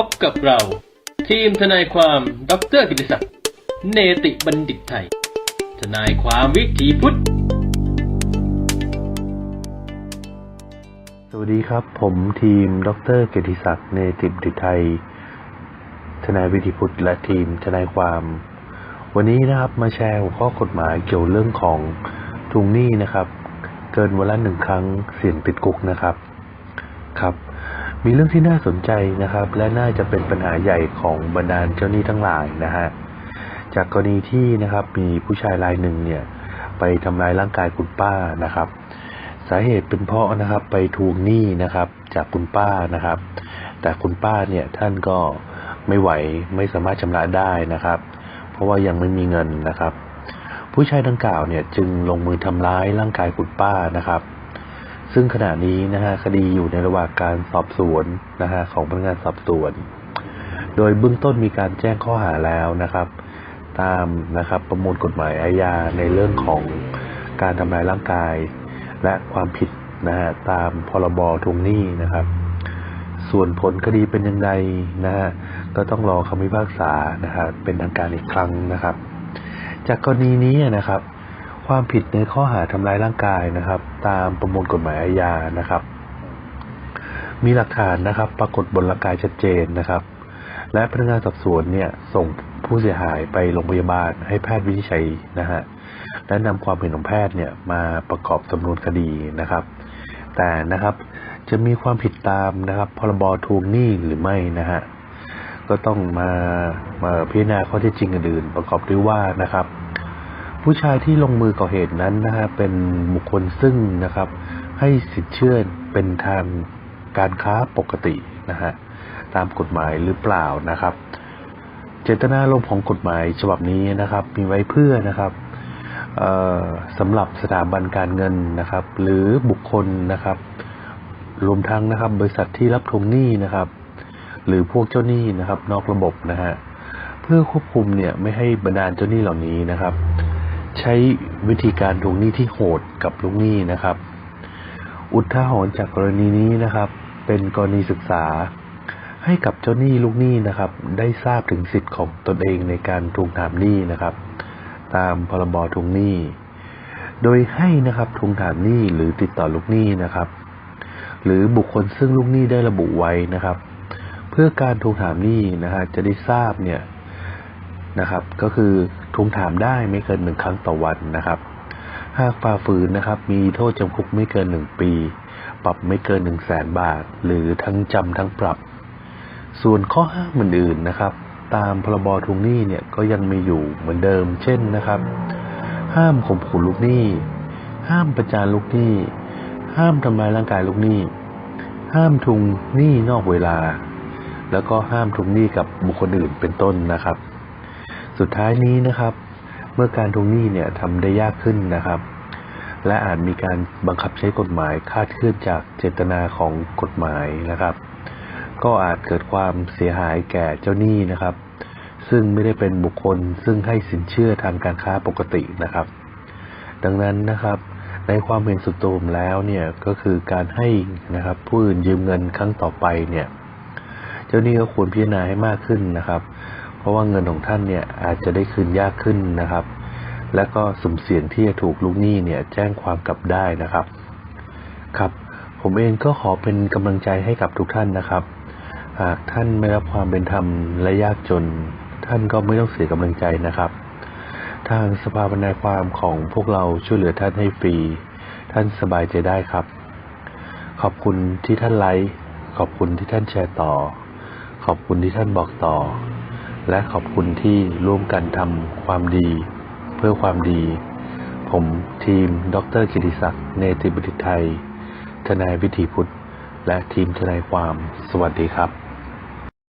พบกับเรา ทีมทนายความดรกิติศักดิ์เนติบัณฑิตไทย ทนายความวิถีพุทธ สวัสดีครับ ผมทีมดรเกยรติศักดิ์เนติบัณฑิตไทย ทนายวิถีพุทธและทีมทนายความ วันนี้นะครับมาแชร์หัวข้อกฎหมายเกี่ยวเรื่องของทวงหนี้นะครับ เกินวันละหนึ่งครั้งเสี่ยงติดคุกนะครับ ครับ มีเรื่องที่น่าสนใจนะครับ และน่าจะเป็นปัญหาใหญ่ของบรรดาเจ้าหนี้ทั้งหลายนะฮะจากกรณีที่นะครับมีผู้ชายรายหนึ่งเนี่ย ไปทำร้ายร่างกายคุณป้านะครับ สาเหตุเป็นเพราะนะครับ ไปทวงหนี้นะครับ จากคุณป้านะครับ แต่คุณป้าเนี่ยท่านก็ไม่ไหวไม่สามารถชำระได้นะครับ เพราะว่ายังไม่มีเงินนะครับ ผู้ชายดังกล่าวเนี่ยจึงลงมือทำร้ายร่างกายคุณป้านะครับ ซึ่งขณะนี้นะฮะคดีอยู่ในระหว่างการสอบสวนนะฮะของพนักงานสอบสวน โดยเบื้องต้นมีการแจ้งข้อหาแล้วนะครับ ตามนะครับประมวลกฎหมายอาญาในเรื่องของการทำลายร่างกาย และความผิดนะฮะตามพรบทวงหนี้นะครับ ส่วนผลคดีเป็นยังไงนะฮะก็ต้องรอคำพิพากษานะฮะเป็นทางการอีกครั้งนะครับ จากกรณีนี้นะครับ ความผิดในข้อหาทำร้ายร่างกายนะครับ ตามประมวลกฎหมายอาญานะครับ มีหลักฐานนะครับ ปรากฏบนร่างกายชัดเจนนะครับ และพนักงานสอบสวนเนี่ยส่งผู้เสียหายไปโรงพยาบาลให้แพทย์วินิจฉัยนะฮะและนำความเห็นของแพทย์เนี่ยมาประกอบสำนวนคดีนะครับ แต่นะครับจะมีความผิดตามนะครับ พรบทวงหนี้หรือไม่นะฮะก็ต้องมามาพิจารณาข้อเท็จจริงอื่นๆประกอบด้วยว่านะครับ ผู้ชายที่ลงมือก่อเหตุนั้นนะฮะเป็นบุคคลซึ่งนะครับ ให้สิทธิเชื่อเป็นทางการค้าปกตินะฮะตามกฎหมายหรือเปล่านะครับ เจตนารมณ์ของกฎหมายฉบับนี้นะครับ มีไว้เพื่อนะครับสำหรับสถาบันการเงินนะครับ หรือบุคคลนะครับ รวมทั้งนะครับ บริษัทที่รับทวงหนี้นะครับ หรือพวกเจ้าหนี้นะครับ นอกระบบนะฮะเพื่อควบคุมเนี่ยไม่ให้บรรดาเจ้าหนี้เหล่านี้นะครับ ใช้วิธีการทวงหนี้ที่โหดกับลูกหนี้นะครับ อุทาหรณ์จากกรณีนี้นะครับ เป็นกรณีศึกษา ให้กับเจ้าหนี้ลูกหนี้นะครับ ได้ทราบถึงสิทธิ์ของตนเองในการทวงถามหนี้นะครับ ตามพรบทวงหนี้ โดยให้นะครับทวงถามหนี้หรือติดต่อลูกหนี้นะครับ หรือบุคคลซึ่งลูกหนี้ได้ระบุไว้นะครับ เพื่อการทวงถามหนี้นะฮะจะได้ทราบเนี่ยนะครับ ก็คือ ทวงถามได้ไม่เกินหนึ่งครั้งต่อวันนะครับ หากฝ่าฝืนนะครับ มีโทษจำคุกไม่เกินหนึ่งปี ปรับไม่เกินหนึ่งแสนบาท หรือทั้งจำทั้งปรับ ส่วนข้อห้ามอื่นๆนะครับ ตามพรบทวงหนี้เนี่ยก็ยังมีอยู่เหมือนเดิม เช่นนะครับ ห้ามข่มขู่ลูกหนี้ ห้ามประจานลูกหนี้ ห้ามทำลายร่างกายลูกหนี้ ห้ามทวงหนี้นอกเวลา แล้วก็ห้ามทวงหนี้กับบุคคลอื่นเป็นต้นนะครับ สุดท้ายนี้นะครับ เมื่อการทวงหนี้เนี่ยทำได้ยากขึ้นนะครับ และอาจมีการบังคับใช้กฎหมายคาดเคลื่อนจากเจตนาของกฎหมายนะครับ ก็อาจเกิดความเสียหายแก่เจ้าหนี้นะครับ ซึ่งไม่ได้เป็นบุคคลซึ่งให้สินเชื่อทางการค้าปกตินะครับ ดังนั้นนะครับในความเห็นสุดโต่งแล้วเนี่ยก็คือการให้นะครับผู้อื่นยืมเงินครั้งต่อไปเนี่ย เจ้าหนี้ก็ควรพิจารณาให้มากขึ้นนะครับ ราะว่าเงินของท่านเนี่ยอาจจะได้คืนยากขึ้นนะครับ และก็สุ่มเสี่ยงที่จะถูกลูกหนี้เนี่ยแจ้งความกลับได้นะครับ ครับ ผมเองก็ขอเป็นกำลังใจให้กับทุกท่านนะครับ หากท่านไม่รับความเป็นธรรมและยากจน ท่านก็ไม่ต้องเสียกำลังใจนะครับ ทางสภาบรรณาความของพวกเราช่วยเหลือท่านให้ฟรี ท่านสบายใจได้ครับ ขอบคุณที่ท่านไลค์ขอบคุณที่ท่านแชร์ต่อ ขอบคุณที่ท่านบอกต่อ และขอบคุณที่ร่วมกันทำความดี เพื่อความดี ผมทีม ดรกิติศักดิ์เนติบุตรไทย ทนายวิถีพุทธ และทีมทนายความ สวัสดีครับ